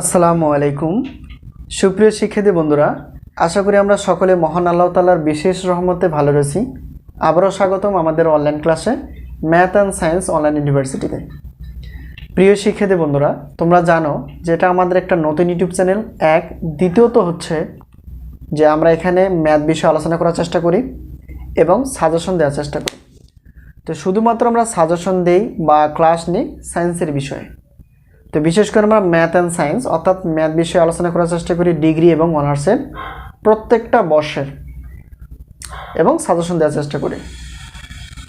আসসালামু আলাইকুম। সুপ্রিয় শিক্ষার্থী বন্ধুরা, আশা করি আমরা সকলে মহান আল্লাহ তালার বিশেষ রহমতে ভালো রয়েছি। আবারও স্বাগতম আমাদের অনলাইন ক্লাসে ম্যাথ অ্যান্ড সায়েন্স অনলাইন ইউনিভার্সিটিতে প্রিয় শিক্ষার্থী বন্ধুরা, তোমরা জানো যেটা আমাদের একটা নতুন ইউটিউব চ্যানেল। এক, দ্বিতীয়ত হচ্ছে যে আমরা এখানে ম্যাথ বিষয়ে আলোচনা করার চেষ্টা করি এবং সাজেশন দেওয়ার চেষ্টা করি। তো শুধুমাত্র আমরা সাজেশন দেই বা ক্লাস নিই সায়েন্সের বিষয়ে। তো বিশেষ করে আমরা ম্যাথ অ্যান্ড সায়েন্স অর্থাৎ ম্যাথ বিষয়ে আলোচনা করার চেষ্টা করি ডিগ্রি এবং অনার্সের প্রত্যেকটা বর্ষের এবং সাজেশন দেওয়ার চেষ্টা করি।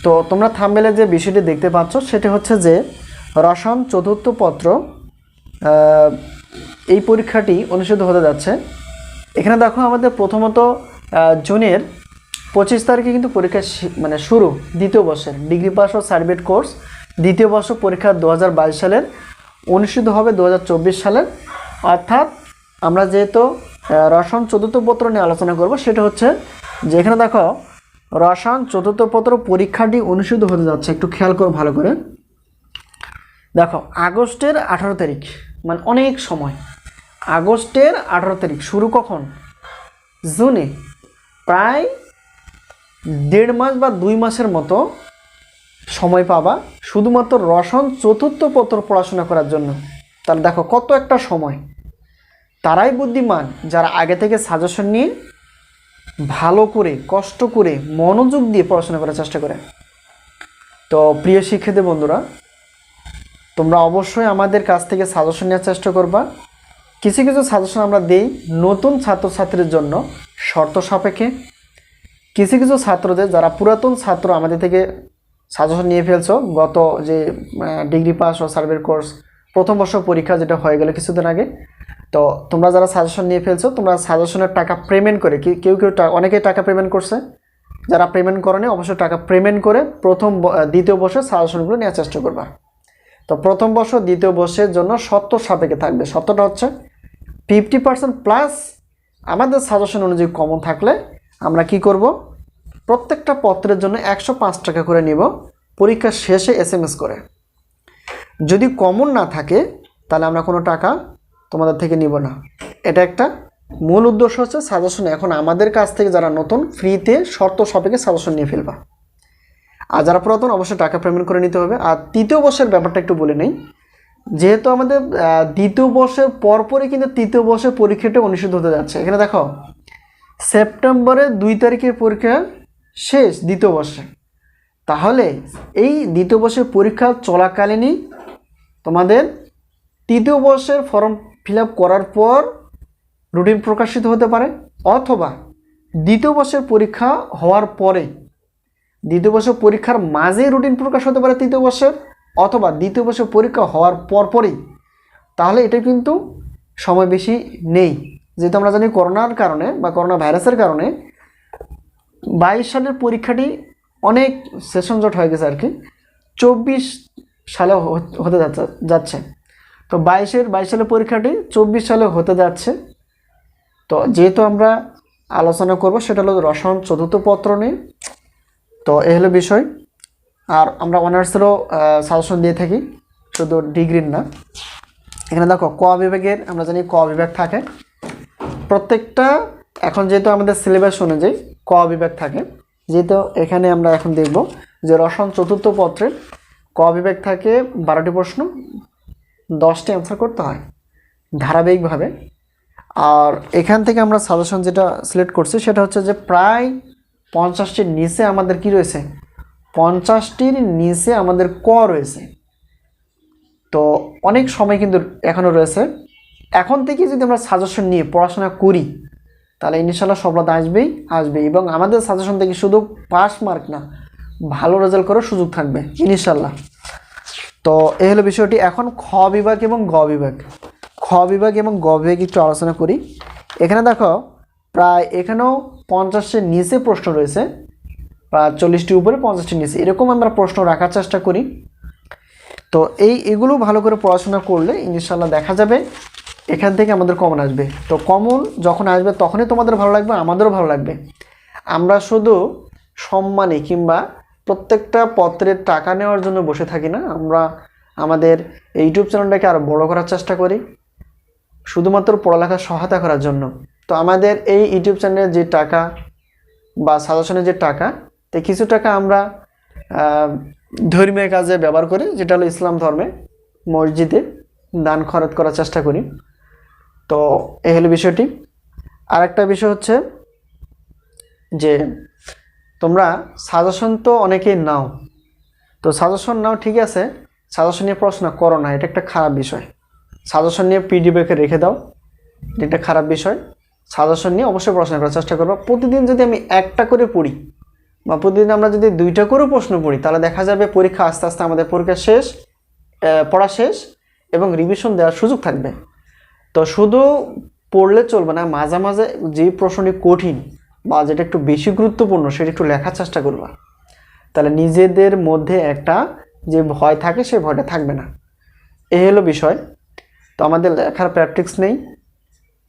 তো তোমরা থামবেলে যে বিষয়টি দেখতে পাচ্ছ, সেটি হচ্ছে যে রসায়ন চতুর্থ পত্র এই পরীক্ষাটি অনুষ্ঠিত হতে যাচ্ছে। এখানে দেখো আমাদের প্রথমত জুনের পঁচিশ তারিখে কিন্তু পরীক্ষা মানে শুরু দ্বিতীয় বর্ষের। ডিগ্রি পাস ও সার্টিফিকেট কোর্স দ্বিতীয় বর্ষ পরীক্ষা দু হাজার বাইশ সালের অনুষ্ঠিত হবে দু সালের। অর্থাৎ আমরা যেহেতু রসায়ন চতুর্থ পত্র নিয়ে আলোচনা করব, সেটা হচ্ছে যে এখানে দেখো, রসায়ন চতুর্থ পত্র পরীক্ষাটি অনুষ্ঠিত হতে যাচ্ছে। একটু খেয়াল করো ভালো করে। দেখো, আগস্টের আঠারো তারিখ মানে অনেক সময়। আগস্টের আঠারো তারিখ শুরু কখন? জুনে। প্রায় দেড় মাস বা দুই মাসের মতো সময় পাবা শুধুমাত্র রসন চতুর্থ পত্র পড়াশোনা করার জন্য। তাহলে দেখো কত একটা সময়। তারাই বুদ্ধিমান, যারা আগে থেকে সাজেশন নিয়ে ভালো করে, কষ্ট করে, মনোযোগ দিয়ে পড়াশোনা করার চেষ্টা করে। তো প্রিয় শিক্ষিত বন্ধুরা, তোমরা অবশ্যই আমাদের কাছ থেকে সাজেশন নেওয়ার চেষ্টা করবা। কিছু কিছু সাজেশন আমরা দেই নতুন ছাত্রছাত্রীর জন্য, শর্ত সাপেক্ষে। কিছু কিছু ছাত্রদের, যারা পুরাতন ছাত্র আমাদের থেকে সাজেশন নিয়ে ফেলছো। গত যে ডিগ্রি পাস ও সার্ভের কোর্স, প্রথম বর্ষ পরীক্ষা যেটা হয়ে গেল কিছুদিন আগে, তো তোমরা যারা সাজেশন নিয়ে ফেলছো, তোমরা সাজেশনের টাকা পেমেন্ট করে, কেউ কেউ অনেকেই টাকা পেমেন্ট করছে। যারা পেমেন্ট করেনি অবশ্যই টাকা পেমেন্ট করে প্রথম দ্বিতীয় বর্ষের সাজেশনগুলো নেওয়ার চেষ্টা করবা। তো প্রথম বর্ষ, দ্বিতীয় বর্ষের জন্য সত্য সাপেক্ষে থাকবে। সত্যটা হচ্ছে ফিফটি পার্সেন্ট প্লাস আমাদের সাজেশন অনুযায়ী কমন থাকলে আমরা কি করব? প্রত্যেকটা পত্রের জন্য একশো পাঁচ টাকা করে নিব। পরীক্ষার শেষে এস এম এস করে। যদি কমন না থাকে, তাহলে আমরা কোনো টাকা তোমাদের থেকে নিব না। এটা একটা মূল উদ্দেশ্য হচ্ছে সাজেশন এখন আমাদের কাছ থেকে যারা নতুন ফ্রিতে শর্ত সাপেক্ষে সাজেশন নিয়ে ফেলবা। আর যারা পুরাতন, অবশ্যই টাকা পেমেন্ট করে নিতে হবে। আর তৃতীয় বর্ষের ব্যাপারটা একটু বলে নেই। যেহেতু আমাদের দ্বিতীয় বর্ষের পরপরই কিন্তু তৃতীয় বর্ষের পরীক্ষাটা অনুষ্ঠিত হতে যাচ্ছে। এখানে দেখো, সেপ্টেম্বরের দুই তারিখের পরীক্ষা শেষ দ্বিতীয় বর্ষে। তাহলে এই দ্বিতীয় বর্ষের পরীক্ষা চলাকালীনই তোমাদের তৃতীয় বর্ষের ফর্ম ফিল করার পর রুটিন প্রকাশিত হতে পারে, অথবা দ্বিতীয় বর্ষের পরীক্ষা হওয়ার পরে দ্বিতীয় বর্ষের পরীক্ষার মাঝে রুটিন প্রকাশ হতে পারে তৃতীয় বর্ষের, অথবা দ্বিতীয় বর্ষের পরীক্ষা হওয়ার পরপরই। তাহলে এটা কিন্তু সময় বেশি নেই। যেহেতু আমরা জানি করোনার কারণে বা করোনা ভাইরাসের কারণে বাইশ সালের পরীক্ষাটি অনেক সেশন জট হয়ে গেছে আর কি। চব্বিশ সালে হতে যাচ্ছে তো বাইশের, বাইশ সালের পরীক্ষাটি চব্বিশ সালে হতে যাচ্ছে। তো যেহেতু আমরা আলোচনা করব, সেটা হলো রসায়ন চতুর্থ পত্র নিয়ে। তো এ হলো বিষয়। আর আমরা অনার্সেরও সাজেশন দিয়ে থাকি, শুধু ডিগ্রির না। এখানে দেখো, ক বিভাগের, আমরা জানি ক বিভাগ থাকে। প্রত্যেকটা, এখন যেহেতু আমাদের সিলেবাস অনুযায়ী ক বিভাগ থাকে। যেহেতু এখানে আমরা এখন দেখব যে রসায়ন চতুর্থ পত্রের ক বিভাগ থাকে বারোটি প্রশ্ন, দশটি অ্যান্সার করতে হয় ধারাবাহিকভাবে। আর এখান থেকে আমরা সাজেশন যেটা সিলেক্ট করছি সেটা হচ্ছে যে প্রায় পঞ্চাশটির নিচে আমাদের কি রয়েছে? পঞ্চাশটির নিচে আমাদের ক রয়েছে। তো অনেক সময় কিন্তু এখনও রয়েছে। এখন থেকে যদি আমরা সাজেশন নিয়ে পড়াশোনা করি তাহলে ইনশাল্লাহ সফলতা আসবেই আসবে এবং আমাদের সাজেশন থেকে শুধু পাস মার্ক না, ভালো রেজাল্ট করার সুযোগ থাকবে ইনশাল্লাহ তো এই হলো বিষয়টি। এখন খ বিভাগ এবং গ বিভাগ। খ বিভাগ এবং গ বিভাগ একটু আলোচনা করি। এখানে দেখো, প্রায় এখানেও পঞ্চাশের নিচে প্রশ্ন রয়েছে, প্রায় চল্লিশটি উপরে পঞ্চাশটির নিচে। এরকম আমরা প্রশ্ন রাখার চেষ্টা করি। তো এই এগুলো ভালো করে পড়াশোনা করলে ইনশাল্লাহ দেখা যাবে এখান থেকে আমাদের কমন আসবে। তো কমন যখন আসবে তখনই তোমাদের ভালো লাগবে, আমাদেরও ভালো লাগবে। আমরা শুধু সম্মানে কিংবা প্রত্যেকটা পত্রের টাকা নেওয়ার জন্য বসে থাকি না, আমরা আমাদের ইউটিউব চ্যানেলটাকে আরও বড় করার চেষ্টা করি, শুধুমাত্র পড়ালেখা সহায়তা করার জন্য। তো আমাদের এই ইউটিউব চ্যানেলের যে টাকা বা সাজেশনের যে টাকা, তো কিছু টাকা আমরা ধর্মীয় কাজে ব্যবহার করি, যেটা হলো ইসলাম ধর্মে, মসজিদে দান খরচ করার চেষ্টা করি। তো এই হলো বিষয়টি। আর একটা বিষয় হচ্ছে যে তোমরা সাজেশন তো অনেকেই নাও। তো সাজেশন নাও ঠিক আছে সাজেশন নিয়ে পড়াশোনা করো না, এটা একটা খারাপ বিষয়। সাজেশন নিয়ে পিডিএফে রেখে দাও, এটা একটা খারাপ বিষয়। সাজেশন নিয়ে অবশ্যই পড়াশোনা করার চেষ্টা করব। প্রতিদিন যদি আমি একটা করে পড়ি, বা প্রতিদিন আমরা যদি দুইটা করে প্রশ্ন পড়ি, তাহলে দেখা যাবে পরীক্ষা আস্তে আস্তে আমাদের পরীক্ষা শেষ পড়া শেষ, এবং রিভিশন দেওয়ার সুযোগ থাকবে। তো শুধু পড়লে চলবে না, মাঝে মাঝে যে প্রশ্নটি কঠিন বা যেটা একটু বেশি গুরুত্বপূর্ণ সেটা একটু লেখার চেষ্টা করবা। তাহলে নিজেদের মধ্যে একটা যে ভয় থাকে সেই ভয়টা থাকবে না। এ হলো বিষয়। তো আমাদের লেখার প্র্যাকটিক্স নেই।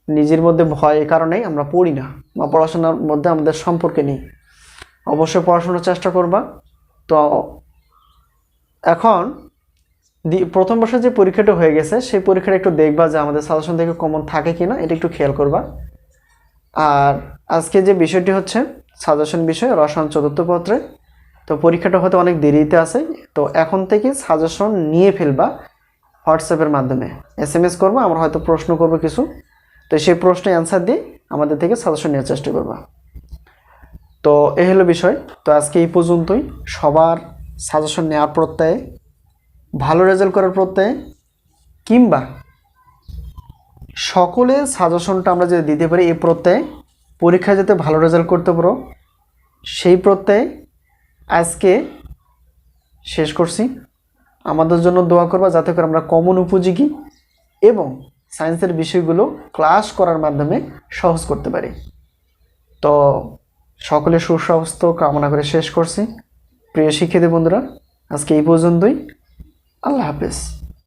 নিজের মধ্যে ভয় এ কারণেই আমরা পড়ি না বা পড়াশোনার মধ্যে আমাদের সম্পর্কে নেই। অবশ্যই পড়াশোনার চেষ্টা করবা। তো এখন প্রথম বর্ষে যে পরীক্ষাটা হয়ে গেছে, সেই পরীক্ষাটা একটু দেখবা যে আমাদের সাজেশন থেকে কমন থাকে কিনা, এটা একটু খেয়াল করবা। আর আজকে যে বিষয়টি হচ্ছে সাজেশন বিষয়, রসায়ন চতুর্থ পত্রে, তো পরীক্ষাটা হয়তো অনেক দেরিতে আছে, তো এখন থেকে সাজেশন নিয়ে ফেলবা হোয়াটসঅ্যাপের মাধ্যমে। এস এম এস করব, আমরা হয়তো প্রশ্ন করব কিছু, তো সেই প্রশ্নের অ্যান্সার দিয়ে আমাদের থেকে সাজেশন নেওয়ার চেষ্টা করবা। তো এই হলো বিষয়, তো আজকে এই পর্যন্তই। সবার সাজেশন নেওয়ার প্রত্যয়ে ভালো রেজাল্ট করার প্রত্যয়ে? কিংবা সকলের সাজেশনটা আমরা যদি দিতে পারি এই প্রত্যয়ে পরীক্ষায় যাতে ভালো রেজাল্ট করতে পারো, সেই প্রত্যয়ে আজকে শেষ করছি। আমাদের জন্য দোয়া করবা যাতে করে আমরা কমন উপযোগী এবং সায়েন্সের বিষয়গুলো ক্লাস করার মাধ্যমে সহজ করতে পারি। তো সকলে সুস্বাস্থ্য কামনা করে শেষ করছি। প্রিয় শিক্ষিত বন্ধুরা, আজকে এই পর্যন্তই। আল্লাহ হাফেজ